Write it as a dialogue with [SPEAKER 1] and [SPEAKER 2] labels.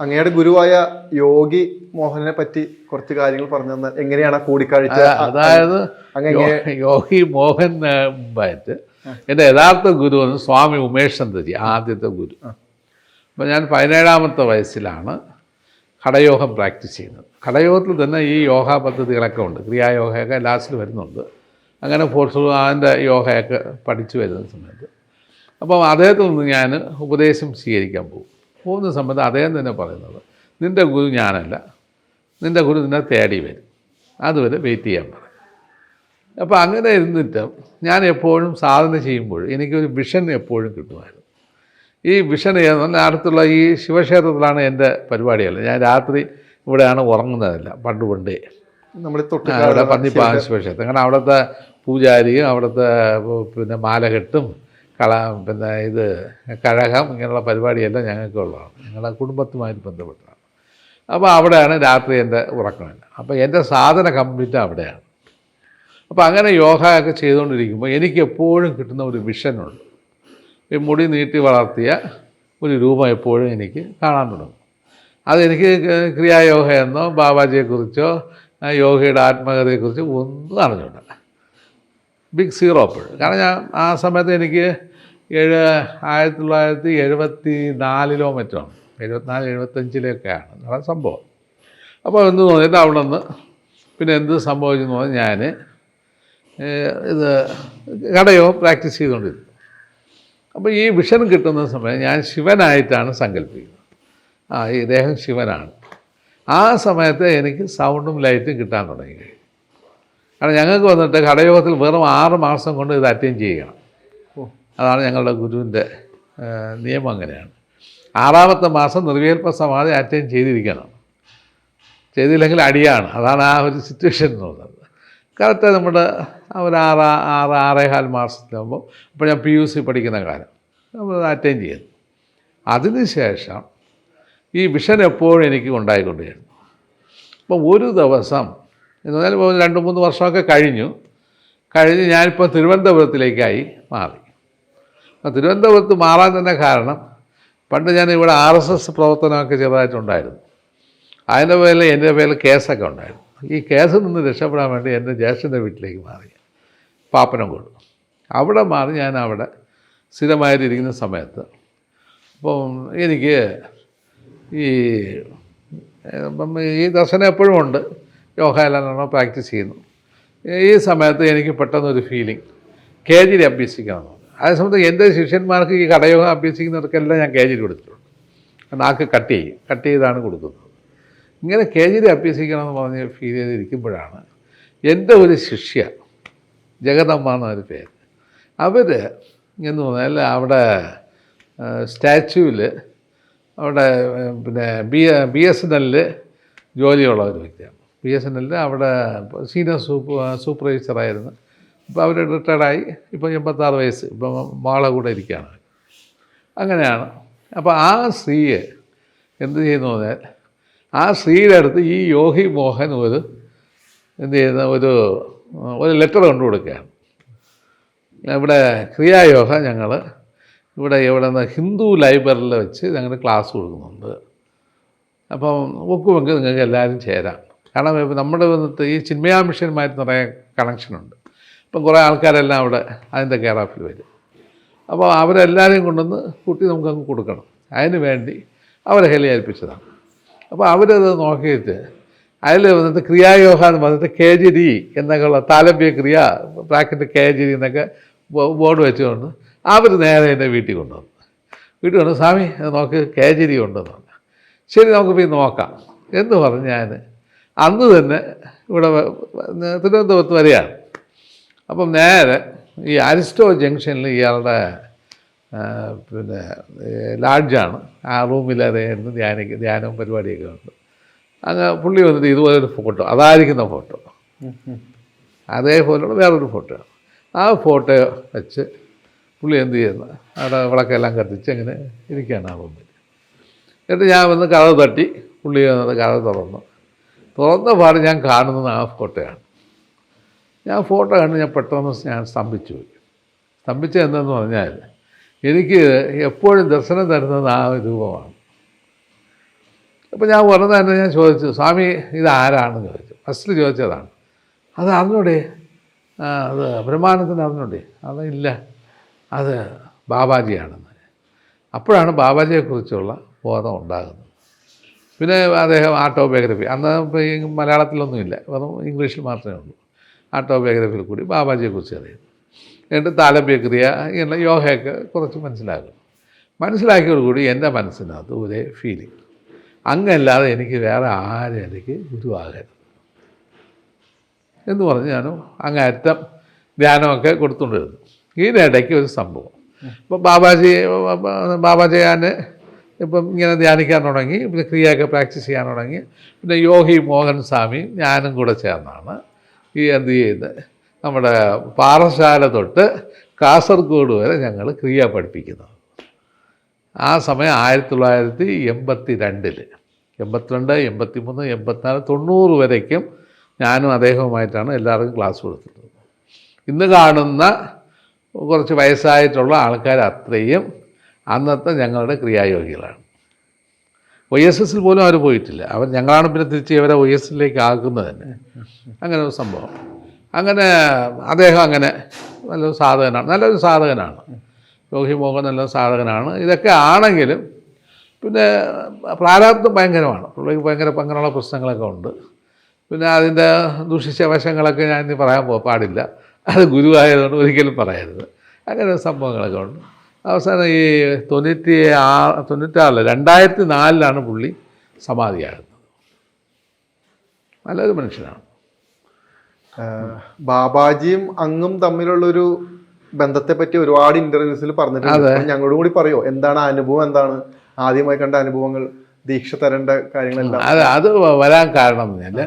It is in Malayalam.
[SPEAKER 1] അങ്ങയുടെ ഗുരുവായ യോഗി മോഹനെ പറ്റി കുറച്ച് കാര്യങ്ങൾ പറഞ്ഞു തന്നാൽ എങ്ങനെയാണ് കൂടിക്കാഴ്ച?
[SPEAKER 2] അതായത് യോഗി മോഹൻ മുമ്പായിട്ട് എന്റെ യഥാർത്ഥ ഗുരു എന്ന് സ്വാമി ഉമേഷ് ചന്ദ്രജി ആദ്യത്തെ ഗുരു. അപ്പോൾ ഞാൻ പതിനേഴാമത്തെ വയസ്സിലാണ് കടയോഗം പ്രാക്ടീസ് ചെയ്യുന്നത്. കടയോഗത്തിൽ തന്നെ ഈ യോഗ പദ്ധതികളൊക്കെ ഉണ്ട്. ക്രിയായോഗയൊക്കെ ലാസ്റ്റിൽ വരുന്നുണ്ട്. അങ്ങനെ ഫോർസ് അതിന്റെ യോഗയൊക്കെ പഠിച്ചു വരുന്ന സമയത്ത്. അപ്പം അദ്ദേഹത്തിൽ നിന്ന് ഞാൻ ഉപദേശം സ്വീകരിക്കാൻ പോകും. പോകുന്ന സംബന്ധം അദ്ദേഹം തന്നെ പറയുന്നത് നിന്റെ ഗുരു ഞാനല്ല. നിന്റെ ഗുരു നിന്നെ തേടി വരും. അതുവരെ വെയിറ്റ് ചെയ്യാൻ പറയും അപ്പോൾ അങ്ങനെ ഇരുന്നിട്ട് ഞാൻ എപ്പോഴും സാധന ചെയ്യുമ്പോൾ എനിക്കൊരു വിഷൻ എപ്പോഴും കിട്ടുമായിരുന്നു. ഈ വിഷൻ നല്ല അടുത്തുള്ള ഈ ശിവക്ഷേത്രത്തിലാണ് എന്റെ പരിപാടിയല്ല. ഞാൻ രാത്രി ഇവിടെയാണ് ഉറങ്ങുന്നതല്ല പണ്ട് പണ്ടേ.
[SPEAKER 1] നമ്മൾ തൊട്ട്
[SPEAKER 2] പന്നിപ്പാ ശിവക്ഷേത്രം. കാരണം അവിടുത്തെ പൂജാരിയും അവിടുത്തെ പിന്നെ മാലകെട്ടും കള പിന്നെ ഇത് കഴകം ഇങ്ങനെയുള്ള പരിപാടിയെല്ലാം ഞങ്ങൾക്കുള്ളതാണ് ഞങ്ങളുടെ കുടുംബത്തുമായിട്ട് ബന്ധപ്പെട്ടതാണ് അപ്പോൾ അവിടെയാണ് രാത്രി എന്റെ ഉറക്കമില്ല അപ്പോൾ എന്റെ സാധന കംപ്ലീറ്റ് അവിടെയാണ്. അപ്പോൾ അങ്ങനെ യോഗ ഒക്കെ ചെയ്തുകൊണ്ടിരിക്കുമ്പോൾ എനിക്ക് എപ്പോഴും കിട്ടുന്ന ഒരു വിഷനുണ്ട് ഈ മുടി നീട്ടി വളർത്തിയ ഒരു രൂപം എപ്പോഴും എനിക്ക് കാണാൻ തുടങ്ങും. അതെനിക്ക് ക്രിയായോഗ എന്നോ ബാബാജിയെക്കുറിച്ചോ യോഗയുടെ ആത്മകഥയെക്കുറിച്ചോ ഒന്നും അറിഞ്ഞിട്ടില്ല ബിഗ് സീറോ അപ്പോഴും കാരണം ഞാൻ ആ സമയത്ത് എനിക്ക് ഏഴ് ആയിരത്തി തൊള്ളായിരത്തി എഴുപത്തി നാലിലോ മറ്റോ എഴുപത്തിനാല് എഴുപത്തഞ്ചിലൊക്കെയാണ് അതാണ് സംഭവം. അപ്പോൾ എന്ത് തോന്നിയിട്ട് അവിടെ നിന്ന് പിന്നെ എന്ത് സംഭവിച്ചെന്ന് പറഞ്ഞാൽ ഞാൻ ഇത് കടയോ പ്രാക്ടീസ് ചെയ്തുകൊണ്ടിരുന്നു. അപ്പോൾ ഈ വിഷൻ കിട്ടുന്ന സമയം ഞാൻ ശിവനായിട്ടാണ് സങ്കല്പിക്കുന്നത്. ആ ഈ ദേഹം ശിവനാണ്. ആ സമയത്ത് എനിക്ക് സൗണ്ടും ലൈറ്റും കിട്ടാൻ തുടങ്ങി. കാരണം ഞങ്ങൾക്ക് വന്നിട്ട് കടയോഗത്തിൽ വെറും ആറ് മാസം കൊണ്ട് ഇത് അറ്റൻഡ് ചെയ്യണം. അതാണ് ഞങ്ങളുടെ ഗുരുവിന്റെ നിയമം അങ്ങനെയാണ്. ആറാമത്തെ മാസം നിർവികൽപ്പ സമാധി അറ്റൻഡ് ചെയ്തിരിക്കണം. ചെയ്തില്ലെങ്കിൽ അടിയാണ്. അതാണ് ആ ഒരു സിറ്റുവേഷൻ എന്ന് പറയുന്നത്. കറക്റ്റ് നമ്മുടെ ഒരു ആറ് ആറ് ആറേകാൽ മാസത്തിലാകുമ്പോൾ അപ്പോൾ ഞാൻ പി യു സി പഠിക്കുന്ന കാലം. നമ്മൾ അറ്റൻഡ് ചെയ്യുന്നു. അതിനുശേഷം ഈ വിഷൻ എപ്പോഴും എനിക്ക് ഉണ്ടായിക്കൊണ്ടിരുന്നു അപ്പം ഒരു ദിവസം എന്ന് പറഞ്ഞാൽ ഇപ്പോൾ രണ്ട് മൂന്ന് വർഷമൊക്കെ കഴിഞ്ഞു. കഴിഞ്ഞ് ഞാനിപ്പോൾ തിരുവനന്തപുരത്തിലേക്കായി മാറി. തിരുവനന്തപുരത്ത് മാറാൻ തന്നെ കാരണം പണ്ട് ഞാൻ ഇവിടെ ആർ എസ് എസ് പ്രവർത്തനമൊക്കെ ചെറുതായിട്ടുണ്ടായിരുന്നു. അതിന്റെ പേരിൽ എന്റെ പേരിൽ കേസൊക്കെ ഉണ്ടായിരുന്നു. ഈ കേസിൽ നിന്ന് രക്ഷപ്പെടാൻ വേണ്ടി എന്റെ ജ്യേഷ്ഠന്റെ വീട്ടിലേക്ക് മാറി. പാപ്പനം കൊടു അവിടെ മാറി ഞാൻ അവിടെ സ്ഥിരമായിട്ടിരിക്കുന്ന സമയത്ത് അപ്പം എനിക്ക് ഈ ഈ ദർശനം എപ്പോഴും ഉണ്ട്. യോഗ പ്രാക്ടീസ് ചെയ്യുന്നു ഈ സമയത്ത് എനിക്ക് പെട്ടെന്നൊരു ഫീലിംഗ് കേജിരി അഭ്യസിക്കണം. അതേസമയത്ത് എന്റെ ശിഷ്യന്മാർക്ക് ഈ കടയോഗം അഭ്യസിക്കുന്നവർക്കെല്ലാം ഞാൻ കേജിരി കൊടുത്തിട്ടുണ്ട്. നാക്ക് കട്ട് ചെയ്യും. കട്ട് ചെയ്താണ് കൊടുക്കുന്നത്. ഇങ്ങനെ കേജിരി അഭ്യസിക്കണം എന്ന് പറഞ്ഞ് ഫീൽ ചെയ്തിരിക്കുമ്പോഴാണ് എന്റെ ഒരു ശിഷ്യ ജഗദമ്മ എന്നൊരു പേര് അവർ എന്ന് പറഞ്ഞാൽ അവിടെ സ്റ്റാച്യൂവിൽ അവിടെ പിന്നെ ബി ബി എസ് എൻ എല്ലിൽ ജോലിയുള്ള ഒരു വ്യക്തിയാണ്. ബി എസ് എൻ എല്ലിൽ അവിടെ സീനിയർ സൂപ്പർ സൂപ്പർവൈസറായിരുന്നു ഇപ്പോൾ അവർ റിട്ടയർഡായി ഇപ്പോൾ എൺപത്താറ് വയസ്സ്. ഇപ്പം മാളെ കൂടെ ഇരിക്കുകയാണ് അങ്ങനെയാണ്. അപ്പോൾ ആ സ്ത്രീയെ എന്ത് ചെയ്യുന്നു പറഞ്ഞാൽ ആ സ്ത്രീയുടെ അടുത്ത് ഈ യോഗി മോഹൻ ഒരു എന്ത് ചെയ്യുന്ന ഒരു ഒരു ലെറ്റർ കൊണ്ടു കൊടുക്കുകയാണ്. ഇവിടെ ക്രിയായോഗ ഞങ്ങൾ ഇവിടെ ഇവിടെ നിന്ന് ഹിന്ദു ലൈബ്രറിയിൽ വെച്ച് ഞങ്ങൾ ക്ലാസ് കൊടുക്കുന്നുണ്ട്. അപ്പം ഒക്കുമെങ്കിൽ നിങ്ങൾക്ക് എല്ലാവരും ചേരാം. കാരണം നമ്മുടെ ഈ ചിന്മയാ മിഷനുമായിട്ട് നിറയെ കണക്ഷനുണ്ട് അപ്പം കുറേ ആൾക്കാരെല്ലാം അവിടെ അതിന്റെ കെയർ ഓഫിൽ വരും. അപ്പോൾ അവരെല്ലാവരെയും കൊണ്ടുവന്ന് കുട്ടി നമുക്കങ്ങ് കൊടുക്കണം. അതിന് വേണ്ടി അവരെ ഹെലി ഏൽപ്പിച്ചതാണ്. അപ്പോൾ അവരത് നോക്കിയിട്ട് അതിൽ വന്നിട്ട് ക്രിയായോഹ എന്ന് പറഞ്ഞിട്ട് കെ ജി ഡി എന്നൊക്കെയുള്ള താലബ്യ ക്രിയ ബ്രാക്കറ്റ് കെ ജി ഡി എന്നൊക്കെ ബോർഡ് വെച്ചുകൊണ്ട് അവർ നേരെ എന്റെ വീട്ടിൽ കൊണ്ടുവന്നു. വീട്ടിൽ കൊണ്ട് സ്വാമി നോക്ക് കെ ജി ഡി പറഞ്ഞു. ശരി നമുക്ക് പോയി നോക്കാം. എന്ന് പറഞ്ഞ് ഞാൻ അന്ന് തന്നെ ഇവിടെ തിരുവനന്തപുരത്ത് വരികയാണ്. അപ്പം നേരെ ഈ അരിസ്റ്റോ ജംഗ്ഷനിൽ ഇയാളുടെ പിന്നെ ലാഡ്ജാണ്. ആ റൂമിൽ അതായിരുന്നു ധ്യാനിക്ക ധ്യാനവും പരിപാടിയൊക്കെ ഉണ്ട്. അങ്ങ് പുള്ളി വന്നിട്ട് ഇതുപോലെ ഒരു ഫോട്ടോ അതായിരിക്കുന്ന ഫോട്ടോ. അതേപോലെയുള്ള വേറൊരു ഫോട്ടോ. ആ ഫോട്ടോ വെച്ച് പുള്ളി എന്ത് ചെയ്യുന്നു? അവിടെ വിളക്കെല്ലാം കത്തിച്ച് അങ്ങനെ ഇരിക്കുകയാണ് ആ റൂമിൽ. എന്നിട്ട് ഞാൻ വന്ന് കഥ തട്ടി പുള്ളി വന്നത് കഥ തുറന്നു. തുറന്ന പാട് ഞാൻ കാണുന്നത് ആ ഫോട്ടോയാണ്. ഞാൻ ഫോട്ടോ കണ്ട് ഞാൻ പെട്ടെന്ന് ഞാൻ സ്തംഭിച്ചു പോയി. സ്തംഭിച്ചത് എന്തെന്ന് പറഞ്ഞാൽ എനിക്ക് എപ്പോഴും ദർശനം തരുന്നത് ആ രൂപമാണ്. അപ്പോൾ ഞാൻ വെറുതെ തന്നെ ഞാൻ ചോദിച്ചു സ്വാമി ഇത് ആരാണെന്ന് ചോദിച്ചു. ഫസ്റ്റിൽ ചോദിച്ചതാണ്. അത് അറിഞ്ഞൂടെ? അത് ബ്രഹ്മാനത്തിന് അറിഞ്ഞൂടെ? അത് ഇല്ല അത് ബാബാജിയാണെന്ന്. അപ്പോഴാണ് ബാബാജിയെക്കുറിച്ചുള്ള ബോധം ഉണ്ടാകുന്നത്. പിന്നെ അദ്ദേഹം ആട്ടോബയോഗ്രഫി അന്ന് മലയാളത്തിലൊന്നുമില്ല. വെറും ഇംഗ്ലീഷിൽ മാത്രമേ ഉള്ളൂ. ആട്ടോബയോഗ്രഫിയിൽ കൂടി ബാബാജിയെക്കുറിച്ച് അറിയുന്നു. എന്നിട്ട് താലപ്യക്രിയ ഇങ്ങനെ യോഗയൊക്കെ കുറച്ച് മനസ്സിലാക്കും മനസ്സിലാക്കിയോടുകൂടി എന്റെ മനസ്സിനകത്ത് ഒരേ ഫീലിംഗ് അങ്ങല്ലാതെ എനിക്ക് വേറെ ആരും എനിക്ക് ഗുരുവാകരുത്. എന്ന് പറഞ്ഞ് ഞാൻ അങ്ങേറ്റം ധ്യാനമൊക്കെ കൊടുത്തുകൊണ്ടിരുന്നു. ഇതിനിടയ്ക്ക് ഒരു സംഭവം. ഇപ്പം ബാബാജി ബാബാജി ഞാൻ ഇപ്പം ഇങ്ങനെ ധ്യാനിക്കാൻ തുടങ്ങി പിന്നെ ക്രിയയൊക്കെ പ്രാക്ടീസ് ചെയ്യാൻ തുടങ്ങി പിന്നെ യോഗി മോഹൻ സ്വാമി ഞാനും കൂടെ ചേർന്നാണ്. ഈ എന്ത് ചെയ്യുന്നത് നമ്മുടെ പാറശാല തൊട്ട് കാസർഗോഡ് വരെ ഞങ്ങൾ ക്രിയ പഠിപ്പിക്കുന്നത് ആ സമയം ആയിരത്തി തൊള്ളായിരത്തി എൺപത്തി രണ്ടിൽ എൺപത്തിരണ്ട് എൺപത്തി മൂന്ന് എൺപത്തിനാല് തൊണ്ണൂറ് വരയ്ക്കും ഞാനും അദ്ദേഹവുമായിട്ടാണ് എല്ലാവർക്കും ക്ലാസ് കൊടുത്തിട്ടുള്ളത് ഇന്ന് കാണുന്ന കുറച്ച് വയസ്സായിട്ടുള്ള ആൾക്കാർ അത്രയും അന്നത്തെ ഞങ്ങളുടെ ക്രിയായോഗികളാണ്. ഒ എസ് എസിൽ പോലും അവർ പോയിട്ടില്ല. അവർ ഞങ്ങളാണ് പിന്നെ തിരിച്ച് ഇവരെ ഒ എസ് എസിലേക്ക് ആക്കുന്നത് തന്നെ. അങ്ങനെ ഒരു സംഭവം. അങ്ങനെ അദ്ദേഹം അങ്ങനെ നല്ലൊരു സാധകനാണ്. നല്ലൊരു സാധകനാണ്. രോഹി മോഹൻ നല്ലൊരു സാധകനാണ്. ഇതൊക്കെ ആണെങ്കിലും പിന്നെ പ്രാരാബ്ദം ഭയങ്കരമാണ്. പുള്ളിക്ക് ഭയങ്കര അങ്ങനെയുള്ള പ്രശ്നങ്ങളൊക്കെ ഉണ്ട്. പിന്നെ അതിന്റെ ദുഷിച്ച വശങ്ങളൊക്കെ ഞാൻ ഇനി പറയാൻ പാടില്ല. അത് ഗുരുവായതുകൊണ്ട് ഒരിക്കലും പറയരുത്. അങ്ങനെ സംഭവങ്ങളൊക്കെ ഉണ്ട്. അവസാനം ഈ തൊണ്ണൂറ്റി ആ തൊണ്ണൂറ്റാറിൽ രണ്ടായിരത്തി നാലിലാണ് പുള്ളി സമാധിയാകുന്നത് നല്ലൊരു മനുഷ്യനാണ്.
[SPEAKER 1] ബാബാജിയും അങ്ങും തമ്മിലുള്ളൊരു ബന്ധത്തെ പറ്റി ഒരുപാട് ഇന്റർവ്യൂസിൽ പറഞ്ഞിട്ടുണ്ട്. ഞങ്ങളോട് കൂടി പറയോ എന്താണ് അനുഭവം എന്താണ്? ആദ്യമായി കണ്ട അനുഭവങ്ങൾ ദീക്ഷ തരേണ്ട കാര്യങ്ങളെല്ലാം.
[SPEAKER 2] അത് അത് വരാൻ കാരണം എന്ന്